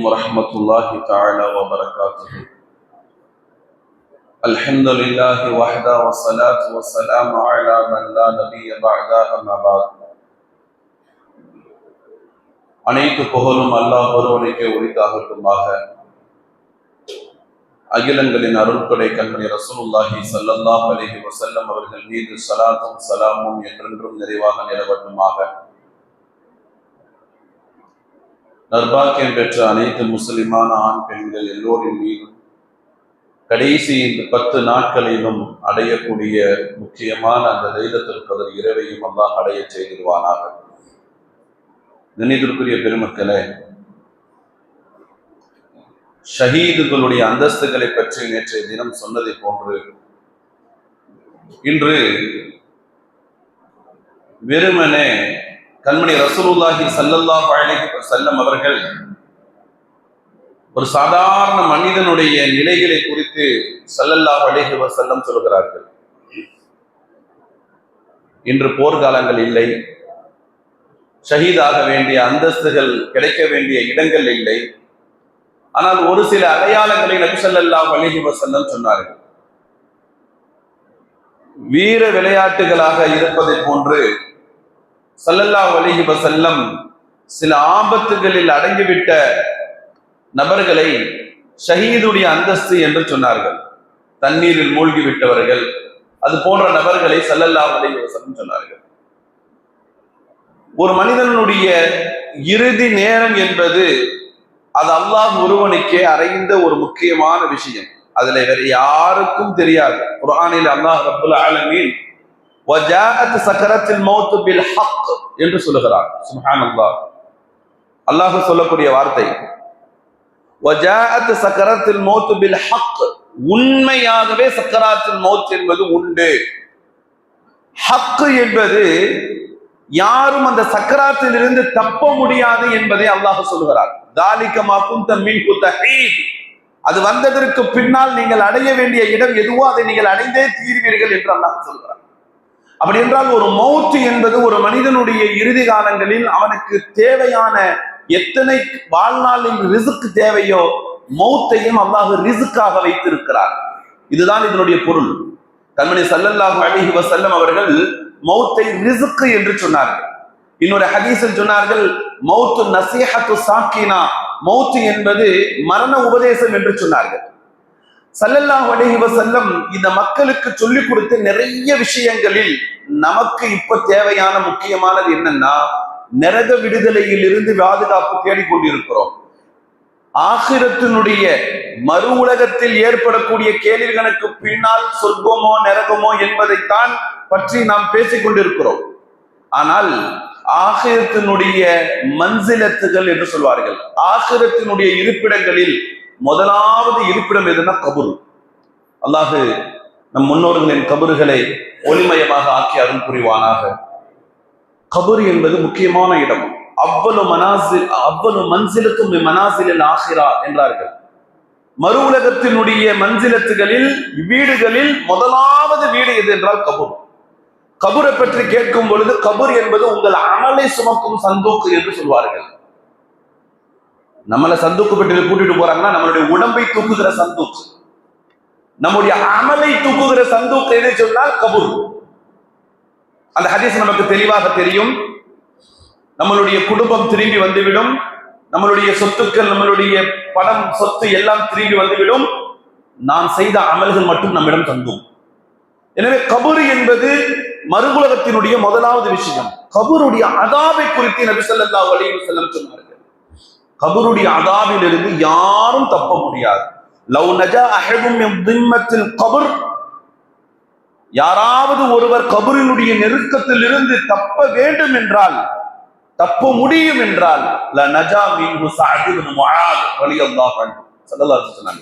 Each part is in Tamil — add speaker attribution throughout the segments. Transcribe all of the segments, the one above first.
Speaker 1: ورحمة الله تعالى وبركاته الحمد لله وحده والصلاة والسلام على من لا نبي بعد أما بعد அனைத்து புகழும் அல்லாஹ் ஒருவனுக்கே உரித்தாகட்டுமாக அகிலங்களின் அருள்கொடை கண்மணி ரசூலுல்லாஹி ஸல்லல்லாஹு அலைஹி வஸல்லம் அவர்கள் மீது ஸலாத்தும் ஸலாமும் என்றென்றும் நிறைவாக நிலவட்டுமாக நர்பாக்கியம் பெற்ற அனைத்து முஸ்லிமான ஆண் பெண்கள் எல்லோரின் மீதும் கடைசி இந்த பத்து நாட்களிலும் அடையக்கூடிய முக்கியமான அந்த லைலத்துல் கதர் இரவையும் அல்லாஹ் அடைய செய்திருவானாக நினைத்திற்குரிய பெருமக்களே ஷஹீதுகளுடைய அந்தஸ்துகளை பற்றி நேற்றைய தினம் சொன்னதை போன்று இன்று வெறுமனே கண்மணி ரசூலுல்லாஹி ஸல்லல்லாஹு அலைஹி வஸல்லம் அவர்கள் ஒரு சாதாரண மனிதனுடைய நிலைகளை குறித்து ஸல்லல்லாஹு அலைஹி வஸல்லம் சொல்கிறார்கள். இன்று போர்க்காலங்கள் இல்லை. ஷஹீதாக வேண்டிய அந்தஸ்துகள் கிடைக்க வேண்டிய இடங்கள் இல்லை. ஆனால் ஒரு சில அடையாளங்களை நபி ஸல்லல்லாஹு அலைஹி வஸல்லம் சொன்னார்கள். வீர விளையாட்டுகளாக இருப்பதை போன்று சல்லல்லா அலைஹி வசல்லம் சில ஆபத்துகளில் அடங்கிவிட்ட நபர்களை ஷஹீதுடைய அந்தஸ்து என்று சொன்னார்கள். தண்ணீரில் மூழ்கி விட்டவர்கள் அது போன்ற நபர்களை சல்லல்லா அலைஹி வசல்லம் சொன்னார்கள். ஒரு மனிதனுடைய இறுதி நேரம் என்பது அது அல்லாஹ் ஒருவனுக்கே அறைந்த ஒரு முக்கியமான விஷயம். அதுல வேற யாருக்கும் தெரியாது. குர்ஆனில் அல்லாஹ் ரப்புல் ஆலமீன் என்று சொல்லுகிறார். சுஹான் அல்லாஹ் சொல்லக்கூடிய வார்த்தை. வஜாஅத் சக்கரத்தில் மௌத்து பில் ஹக் உண்மையாகவே சக்கராத்தில் மௌத் என்பது உண்டு. ஹக்கு என்பது யாரும் அந்த சக்கராத்தில் இருந்து தப்ப முடியாது என்பதை அல்லாஹ் சொல்லுகிறார். தாலிக்கமாக்கும் தம்மின் குத்தஹீத் அது வந்ததற்கு பின்னால் நீங்கள் அடைய வேண்டிய இடம் எதுவோ அதை நீங்கள் அடைந்தே தீர்வீர்கள் என்று அல்லாஹ் சொல்கிறார் அப்படி என்றால் ஒரு மௌத்து என்பது ஒரு மனிதனுடைய இறுதி காலங்களில் அவனுக்கு தேவையான எத்தனை வாழ்நாளில் ரிசுக்கு தேவையோ மௌத்தையும் அல்லாஹ் ரிசுக்காக வைத்திருக்கிறார் இதுதான் இதனுடைய பொருள். கண்மணி சல்லல்லாஹு அலிஹி வசல்லம் அவர்கள் மௌத்தை ரிசுக்கு என்று சொன்னார்கள். இன்னொரு ஹதீஸில் சொன்னார்கள் மௌத்து நசீஹத்து சாக்கினா. மௌத்து என்பது மரண உபதேசம் என்று சொன்னார்கள். சல்லல்லாஹ் அலைஹி செல்லம் இந்த மக்களுக்கு சொல்லிக் கொடுத்த நிறைய விஷயங்களில் நமக்கு இப்ப தேவையான முக்கியமானது என்னன்னா நரக விடுதலையில் இருந்து பாதுகாப்பு தேடிக்கொண்டிருக்கிறோம். ஆகிரத்தினுடைய மறு உலகத்தில் ஏற்படக்கூடிய கேள்விகளுக்கு பின்னால் சொர்க்கமோ நரகமோ என்பதைத்தான் பற்றி நாம் பேசிக் கொண்டிருக்கிறோம். ஆனால் ஆகிரத்தினுடைய மன்சிலத்துகள் என்று சொல்வார்கள். ஆகிரத்தினுடைய இருப்பிடங்களில் முதலாவது இருப்பிடம் எதுனா கபுர். அல்லாஹு நம் முன்னோர்களின் கபறுகளை ஒளிமயமாக ஆக்கி அருள் புரிவானாக. கபர் என்பது முக்கியமான இடம். அவ்வளவு மனாசில் அவ்வளவு மன்சிலத்தும் மனாசிலில் ஆகிறா என்றார்கள். மறு உலகத்தினுடைய மன்சிலத்துகளில் வீடுகளில் முதலாவது வீடு எது என்றால் கபூர். கபூரை பற்றி கேட்கும் பொழுது கபூர் என்பது உங்கள் அமலை சுமக்கும் சந்தூக்கு என்று சொல்வார்கள். நம்மளை சந்தூக்கு பெட்டியில் கூட்டிட்டு போறாங்கன்னா நம்மளுடைய உடம்பை தூக்குகிற சந்தூக்கு நம்முடைய அமலை தூக்குகிற சந்தோக் எதை சொன்னால் கபூர். அந்த ஹதீஸ் நமக்கு தெளிவாக தெரியும். நம்மளுடைய குடும்பம் திரும்பி வந்துவிடும். நம்மளுடைய சொத்துக்கள் நம்மளுடைய பணம் சொத்து எல்லாம் திரும்பி வந்துவிடும். நாம் செய்த அமல்கள் மட்டும் நம்மிடம் தந்தும் எனவே கபூர் என்பது மறுபுலகத்தினுடைய முதலாவது விஷயம். கபூருடைய அதாவை குறித்து நபி சொல்லா அலைஹி செல்லம் சொன்னார்கள். கபருடைய அதாவில் இருந்து யாரும் தப்ப முடியாது. லவ் நஜா அஹதும் திம்மத்தில் கபர். யாராவது ஒருவர் கபரினுடைய நெருக்கத்தில் இருந்து தப்ப வேண்டும் என்றால் தப்ப முடியும் என்றால் ல நஜா மீன்ஹு சாஹிபின் இப்னு வழி ரலியல்லாஹு அன்ஹு சொன்னாங்க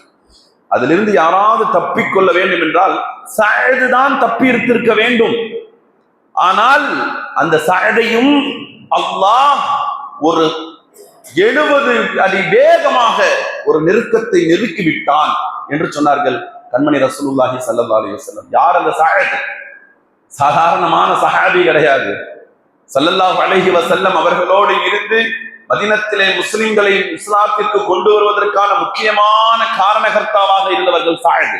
Speaker 1: அதிலிருந்து யாராவது தப்பிக்கொள்ள வேண்டும் என்றால் சாயது தான் தப்பி இருந்திருக்க வேண்டும். ஆனால் அந்த சாயதையும் அல்லாஹ் ஒரு எழுபது அடி வேகமாக ஒரு நெருக்கத்தை நெருக்கி விட்டான் என்று சொன்னார்கள் கண்மணி ரசூலுல்லாஹி சல்லா அலி வஸல்லம். யார் அந்த சஹாபி? சாதாரணமான சஹாபி கிடையாது. சல்லல்லாஹ் அலஹி வசல்லம் அவர்களோடு இருந்து மதினத்திலே முஸ்லிம்களை இஸ்லாத்திற்கு கொண்டு வருவதற்கான முக்கியமான காரணகர்த்தாவாக இருந்தவர்கள் சாயது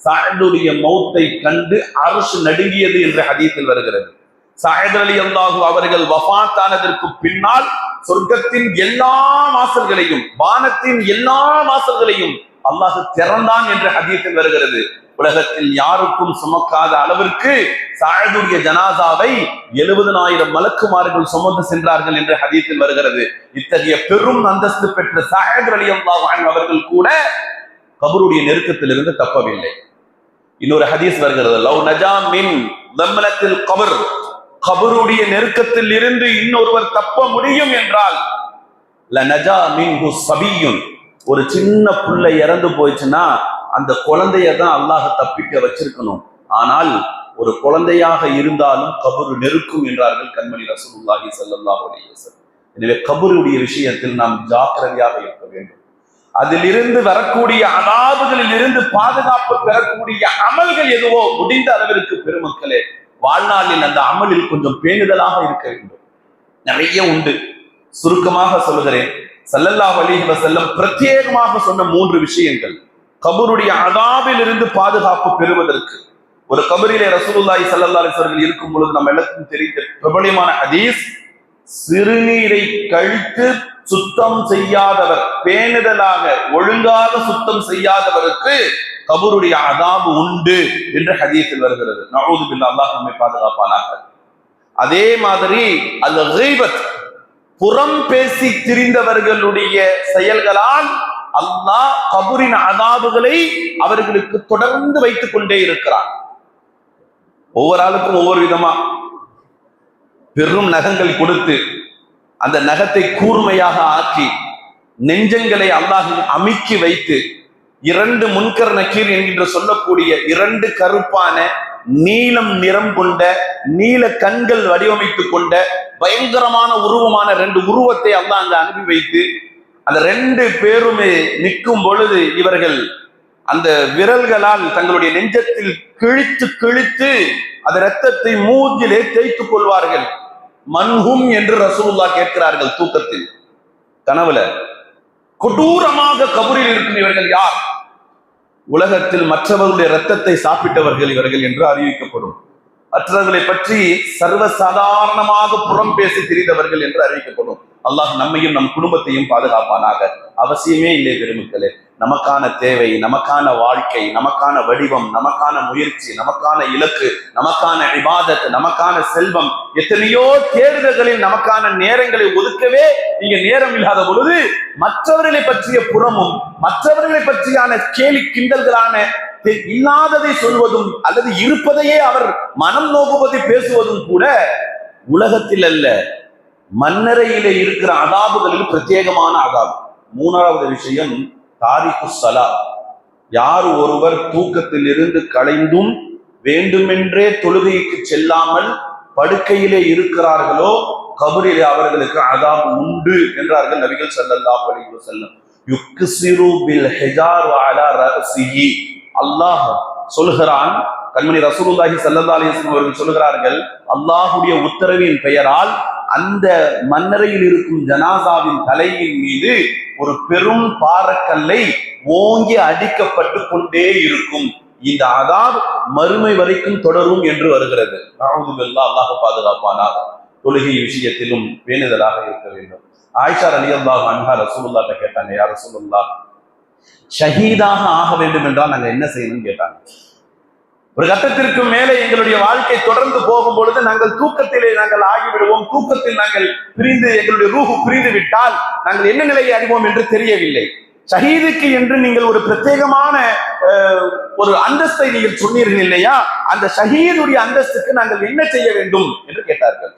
Speaker 1: சாயதுடைய மௌத்தை கண்டு அரசு நடுங்கியது என்ற ஹதீஸில் வருகிறது. சாயத் அலி அல்லாஹு அவர்கள் வஃபாத்தானதற்கு பின்னால் சொர்க்கத்தின் எல்லா வாசல்களையும் வானத்தின் எல்லா வாசல்களையும் அல்லாஹு திறந்தான் என்று ஹதீஸில் வருகிறது. உலகத்தில் யாருக்கும் சுமக்காத அளவிற்கு சாயதுடைய ஜனாதாவை எழுபதனாயிரம் மலக்குமார்கள் சுமந்து சென்றார்கள் என்று ஹதீஸில் வருகிறது. இத்தகைய பெரும் அந்தஸ்து பெற்ற சாயத் அலி அல்லாஹ் அவர்கள் கூட கபருடைய நெருக்கத்திலிருந்து தப்பவில்லை. இன்னொரு ஹதீஸ் வருகிறது. லவ் நஜா மின் கபர் கபருடைய நெருக்கத்தில் இருந்து இன்னொருவர் தப்ப முடியும் என்றால் லநஜா ஒரு சின்ன புள்ள இறந்து போயிடுச்சுன்னா அந்த குழந்தைய தான் அல்லாஹ் தப்பிக்க வச்சிருக்கணும். ஆனால் ஒரு குழந்தையாக இருந்தாலும் கபரு நெருக்கும் என்றார்கள் கண்மணி ரசூலுல்லாஹி ஸல்லல்லாஹு எனவே கபருடைய விஷயத்தில் நாம் ஜாக்கிரதையாக இருக்க வேண்டும். அதிலிருந்து வரக்கூடிய அதாபுகளில் இருந்து பாதுகாப்பு பெறக்கூடிய அமல்கள் எதுவோ முடிந்த அளவிற்கு பெருமக்களே வாழ்நாளில் அந்த அமலில் கொஞ்சம் பேணுதலாக இருக்க வேண்டும். நிறைய உண்டு. சுருக்கமாக சொல்லுகிறேன். சல்லல்லாஹு அலைஹி செல்லம் பிரத்யேகமாக சொன்ன மூன்று விஷயங்கள். கபருடைய அதாபில் இருந்து பாதுகாப்பு பெறுவதற்கு. ஒரு கபரிலே ரசூலுல்லாய் ஸல்லல்லாஹு அலைஹி இருக்கும் பொழுது நம்ம எல்லாருக்கும் தெரிந்த பிரபலியமான ஹதீஸ் சிறுநீரை கழித்து சுத்தம் செய்யாதவர் பேணுதலாக ஒழுங்காக சுத்தம் செய்யாதவருக்கு கபருடைய அதாபு உண்டு என்று ஹதீஸில் வருகிறது. நவூது பில்லா அல்லாஹ் நம்மை பாதுகாப்பானாக. அதே மாதிரி அந்த கீபத் புறம் பேசி திரிந்தவர்களுடைய செயல்களால் அல்லாஹ் கபூரின் அதாபுகளை அவர்களுக்கு தொடர்ந்து வைத்துக் கொண்டே இருக்கிறான். ஒவ்வொரு ஆளுக்கும் ஒவ்வொரு விதமா. பெரும் நகங்கள் கொடுத்து அந்த நகத்தை கூர்மையாக ஆக்கி நெஞ்சங்களை அல்லாஹில் அமைக்கி வைத்து இரண்டு முன்கர் நக்கீர் என்கின்ற சொல்லக்கூடிய இரண்டு கருப்பான நீலம் நிறம் கொண்ட நீல கண்கள் வடிவமைத்து கொண்ட பயங்கரமான உருவமான ரெண்டு உருவத்தை அல்லாஹ் அங்க அனுப்பி வைத்து அந்த ரெண்டு பேருமே நிற்கும் பொழுது இவர்கள் அந்த விரல்களால் தங்களுடைய நெஞ்சத்தில் கிழித்து கிழித்து அந்த ரத்தத்தை மூஞ்சிலே தேய்த்துக் கொள்வார்கள். மன்ஹும் என்று ரசூல்லா கேட்கிறார்கள் தூக்கத்தில். கனவுல. கொடூரமாக கபூரில் இருக்கும் இவர்கள் யார்? உலகத்தில் மற்றவர்களுடைய ரத்தத்தை சாப்பிட்டவர்கள் இவர்கள் என்று அறிவிக்கப்படும். மற்றவர்களை பற்றி சர்வசாதாரணமாக புறம் பேசி திரிந்தவர்கள் என்று அறிவிக்கப்படும். அல்லாஹ் நம்மையும் நம் குடும்பத்தையும் பாதுகாப்பானாக. அவசியமே இல்லை பெருமக்களே. நமக்கான தேவை நமக்கான வாழ்க்கை நமக்கான வடிவம் நமக்கான முயற்சி நமக்கான இலக்கு நமக்கான விவாதத்து நமக்கான செல்வம் எத்தனையோ தேர்தல்களில் நமக்கான நேரங்களை ஒதுக்கவே நீங்க நேரம் இல்லாத பொழுது மற்றவர்களை பற்றிய புறமும் மற்றவர்களை பற்றியான கேலி கிண்டல்களான இல்லாததை சொல்வதும் அல்லது இருப்பதையே அவர் மனம் நோக்குவதை பேசுவதும் கூட உலகத்தில் அல்ல. மன்னரையிலே இருக்கிற அதாபுகளில் பிரத்யேகமான அதாபு. மூணாவது விஷயம் தாரிக்கு சலா யார் ஒருவர் தூக்கத்தில் இருந்து களைந்தும் வேண்டுமென்றே தொழுகைக்கு செல்லாமல் படுக்கையிலே இருக்கிறார்களோ கபரிலே அவர்களுக்கு அதாம் உண்டு என்றார்கள் நபிகள் ஸல்லல்லாஹு அலைஹி யுக்கு சிறு பில் ஹிஜார் அலா அல்லாஹ் சொல்கிறான் கண்மணி ரசூலுல்லாஹி சல்லா அலைஹி அவர்கள் சொல்கிறார்கள் அல்லாஹுடைய உத்தரவின் பெயரால் அந்த மன்னரையில் இருக்கும் ஜனாசாவின் தலையின் மீது ஒரு பெரும் பாறக்கல்லை ஓங்கி அடிக்கப்பட்டு கொண்டே இருக்கும். இந்த அதாப் மறுமை வரைக்கும் தொடரும் என்று வருகிறது. அவுதுபில்லா அல்லாஹ் பாதுகாப்பானாக. தொழுகை விஷயத்திலும் வேண்டுதலாக இருக்க வேண்டும். ஆயிஷா அலி அல்லாஹ் அன்ஹா ரசூலுல்லாட்ட கேட்டாங்க யார் ரசூலுல்லா ஷஹீதாக ஆக வேண்டும் என்றால் நாங்க என்ன செய்யணும்னு கேட்டாங்க. ஒரு கட்டத்திற்கு மேலே எங்களுடைய வாழ்க்கை தொடர்ந்து போகும் பொழுது நாங்கள் தூக்கத்திலே நாங்கள் ஆகிவிடுவோம். தூக்கத்தில் நாங்கள் பிரிந்து எங்களுடைய ரூஹு பிரிந்து விட்டால் நாங்கள் என்ன நிலையை அறிவோம் என்று தெரியவில்லை. ஷஹீதுக்கு என்று நீங்கள் ஒரு பிரத்யேகமான அஹ், ஒரு அந்தஸ்தை நீங்கள் சொன்னீர்கள் இல்லையா? அந்த ஷஹீதுடைய அந்தஸ்துக்கு நாங்கள் என்ன செய்ய வேண்டும் என்று கேட்டார்கள்.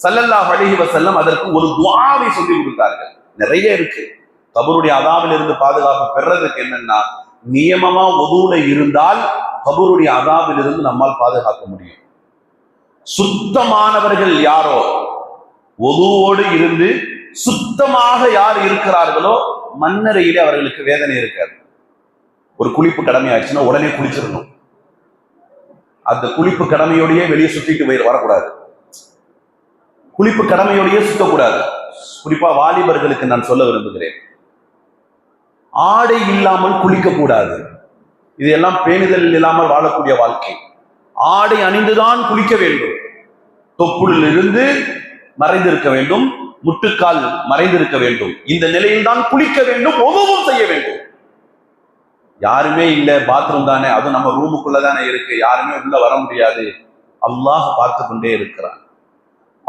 Speaker 1: சல்லல்லாஹ் அலைஹி வசல்லம் அதற்கு ஒரு துவாவை சொல்லி கொடுத்தார்கள். நிறைய இருக்கு. கபருடைய அதாவில் இருந்து பாதுகாப்பு பெறதுக்கு என்னன்னா நியமமா ஒதுவுல இருந்தால் கபூருடைய அதாவிலிருந்து நம்மால் பாதுகாக்க முடியும். சுத்தமானவர்கள் யாரோ ஒதுவோடு இருந்து சுத்தமாக யார் இருக்கிறார்களோ மண்ணறையிலே அவர்களுக்கு வேதனை இருக்காது. ஒரு குளிப்பு கடமை ஆயிடுச்சுன்னா உடனே குளிச்சிடணும். அந்த குளிப்பு கடமையோடயே வெளியே சுத்திட்டு போய் வரக்கூடாது. குளிப்பு கடமையோடயே சுத்தக்கூடாது. குறிப்பா வாலிபர்களுக்கு நான் சொல்ல விரும்புகிறேன். ஆடை இல்லாமல் குளிக்கக்கூடாது. இது எல்லாம் பேணுதல் இல்லாமல் வாழக்கூடிய வாழ்க்கை. ஆடை அணிந்துதான் குளிக்க வேண்டும். தொப்புளில் இருந்து மறைந்திருக்க வேண்டும். முட்டுக்கால் மறைந்திருக்க வேண்டும். இந்த நிலையில் தான் குளிக்க வேண்டும் ஒவ்வொருவும் செய்ய வேண்டும். யாருமே இல்லை பாத்ரூம் தானே. அதுவும் நம்ம ரூமுக்குள்ள தானே இருக்கு. யாருமே உள்ள வர முடியாது. அல்லாஹ் பார்த்து கொண்டே இருக்கிறான்.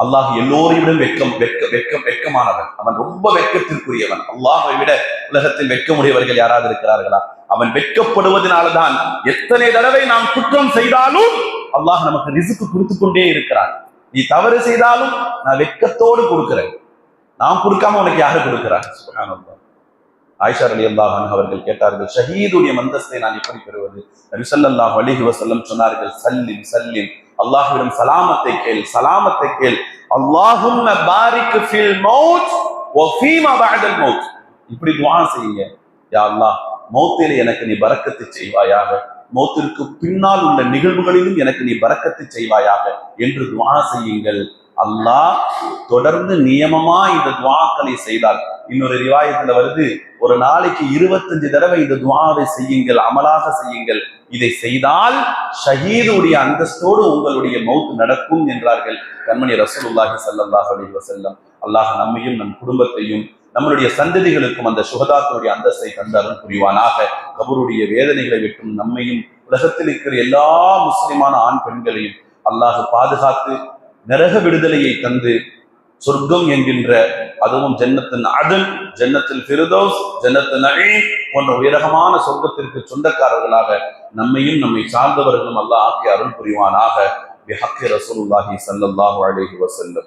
Speaker 1: அல்லாஹ் எல்லோரையும் வெக்கம் வெக்க வெக்கம் வெக்கமானவன். அவன் ரொம்ப வெக்கத்திற்குரியவன். அல்லாஹை விட உலகத்தில் வெக்கமுடையவர்கள் யாராவது இருக்கிறார்களா? அவன் வெட்கப்படுவதனால்தான் எத்தனை தடவை நாம் குற்றம் செய்தாலும் அல்லாஹ் நமக்கு ரிசுக்கு கொடுத்து கொண்டே இருக்கிறான். நீ தவறு செய்தாலும் நான் வெட்கத்தோடு கொடுக்கிறேன். நான் கொடுக்காம உனக்கு யாரு கொடுக்கிறான் சுப்ஹானல்லாஹ். ஆயிஷா அலி அல்லாஹ் அவர்கள் கேட்டார்கள் ஷஹீதுடைய மந்தஸ்தை நான் எப்படி பெறுவது? நபி ஸல்லல்லாஹு அலைஹி வஸல்லம் சொன்னார்கள் சல்லிம் சல்லிம். அல்லாஹுவிடம் சலாமத்தை கேள் சலாமத்தை கேள். அல்லாஹும் பாரிக்கு ஃபில் மௌத் வ ஃபீமா பஅதல் மௌத். இப்படி துஆ செய்யுங்க. யா அல்லாஹ் மௌத்திலே எனக்கு நீ பரக்கத்து செய்வாயாக. மௌத்திற்கு பின்னால் உள்ள நிகழ்வுகளிலும் எனக்கு நீ பரக்கத்து செய்வாயாக என்று துஆ செய்யுங்கள். அல்லாஹ் தொடர்ந்து நியமமா இந்த துவாக்களை செய்தார் இன்னொரு ரிவாயத்துல வருது ஒரு நாளைக்கு இருபத்தஞ்சு தடவை இந்த துவாவை செய்யுங்கள் அமலாக செய்யுங்கள். இதை செய்தால் ஷஹீதுடைய அந்தஸ்தோடு உங்களுடைய மௌத் நடக்கும் என்றார்கள் கண்மணி ரசூலுல்லாஹி சல்லாஹ் அலி வசல்லம் அல்லாஹ் நம்மையும் நம் குடும்பத்தையும் நம்மளுடைய சந்ததிகளுக்கும் அந்த சுகதாக்களுடைய அந்தஸ்தை தந்தாலும் புரிவானாக. கபருடைய வேதனைகளை விட்டும் நம்மையும் உலகத்தில் இருக்கிற எல்லா முஸ்லிமான ஆண் பெண்களையும் அல்லாஹ் பாதுகாத்து நரக விடுதலையை தந்து சொர்க்கம் என்கின்ற அதுவும் ஜன்னத்தின் அதன் ஜன்னத்தில் ஃபிர்தௌஸ் ஜன்னத்தின் அழி போன்ற உயரகமான சொர்க்கத்திற்கு சொந்தக்காரர்களாக நம்மையும் நம்மை சார்ந்தவர்களும் அல்லாஹ் ஆக்கி அருள் புரிவானாக. பிஹக்கி ரசூலுல்லாஹி ஸல்லல்லாஹு அலைஹி வஸல்லம்.